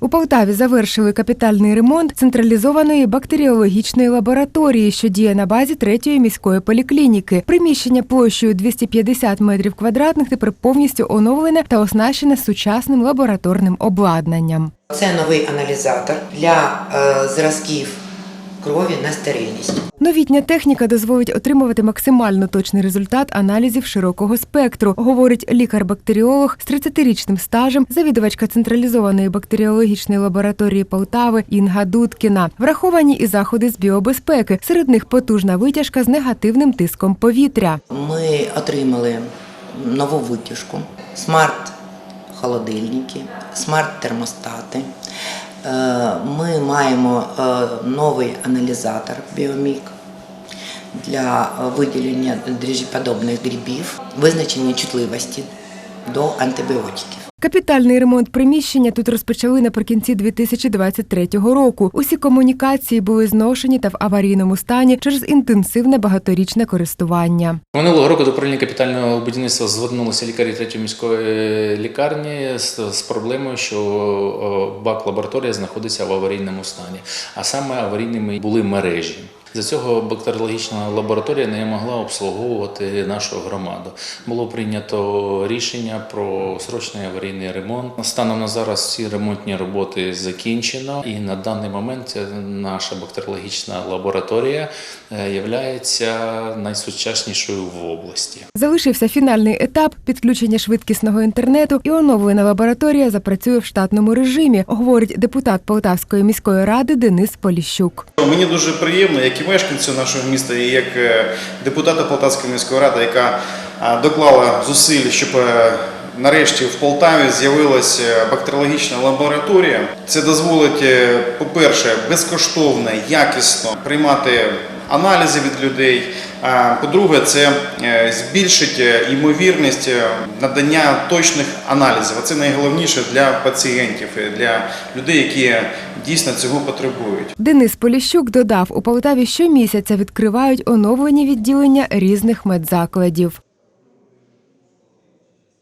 У Полтаві завершили капітальний ремонт централізованої бактеріологічної лабораторії, що діє на базі третьої міської поліклініки. Приміщення площею 250 метрів квадратних тепер повністю оновлене та оснащене сучасним лабораторним обладнанням. Це новий аналізатор для е, зразків крові на стерильність. Новітня техніка дозволить отримувати максимально точний результат аналізів широкого спектру, говорить лікар-бактеріолог з 30-річним стажем, завідувачка централізованої бактеріологічної лабораторії Полтави Інга Дудкіна. Враховані і заходи з біобезпеки. Серед них потужна витяжка з негативним тиском повітря. Ми отримали нову витяжку, смарт-холодильники, смарт-термостати. Е, Ми маємо е, новий аналізатор біомік для виділення дріжджеподобних грибів, визначення чутливості до антибіотиків. Капітальний ремонт приміщення тут розпочали наприкінці 2023 року. Усі комунікації були зношені та в аварійному стані через інтенсивне багаторічне користування. Минулого року до управління капітального будівництва звернулися лікарі третьої міської лікарні з, проблемою, що о, бак-лабораторія знаходиться в аварійному стані, а саме аварійними були мережі. За цього бактеріологічна лабораторія не могла обслуговувати нашу громаду. Було прийнято рішення про срочний аварійний ремонт. Станом на зараз всі ремонтні роботи закінчено, і на даний момент наша бактеріологічна лабораторія є найсучаснішою в області. Залишився фінальний етап підключення швидкісного інтернету, і оновлена лабораторія запрацює в штатному режимі, говорить депутат Полтавської міської ради Денис Поліщук. Мені дуже приємно, як і мешканцю нашого міста, і як е, депутата Полтавської міської ради, яка е, доклала зусиль, щоб е, нарешті в Полтаві з'явилася бактеріологічна лабораторія. Це дозволить, по-перше, безкоштовно, якісно приймати аналізи від людей. По-друге, це е, збільшить е, ймовірність е, надання точних аналізів. Це найголовніше для пацієнтів, для людей, які дійсно цього потребують. Денис Поліщук додав, у Полтаві щомісяця відкривають оновлені відділення різних медзакладів.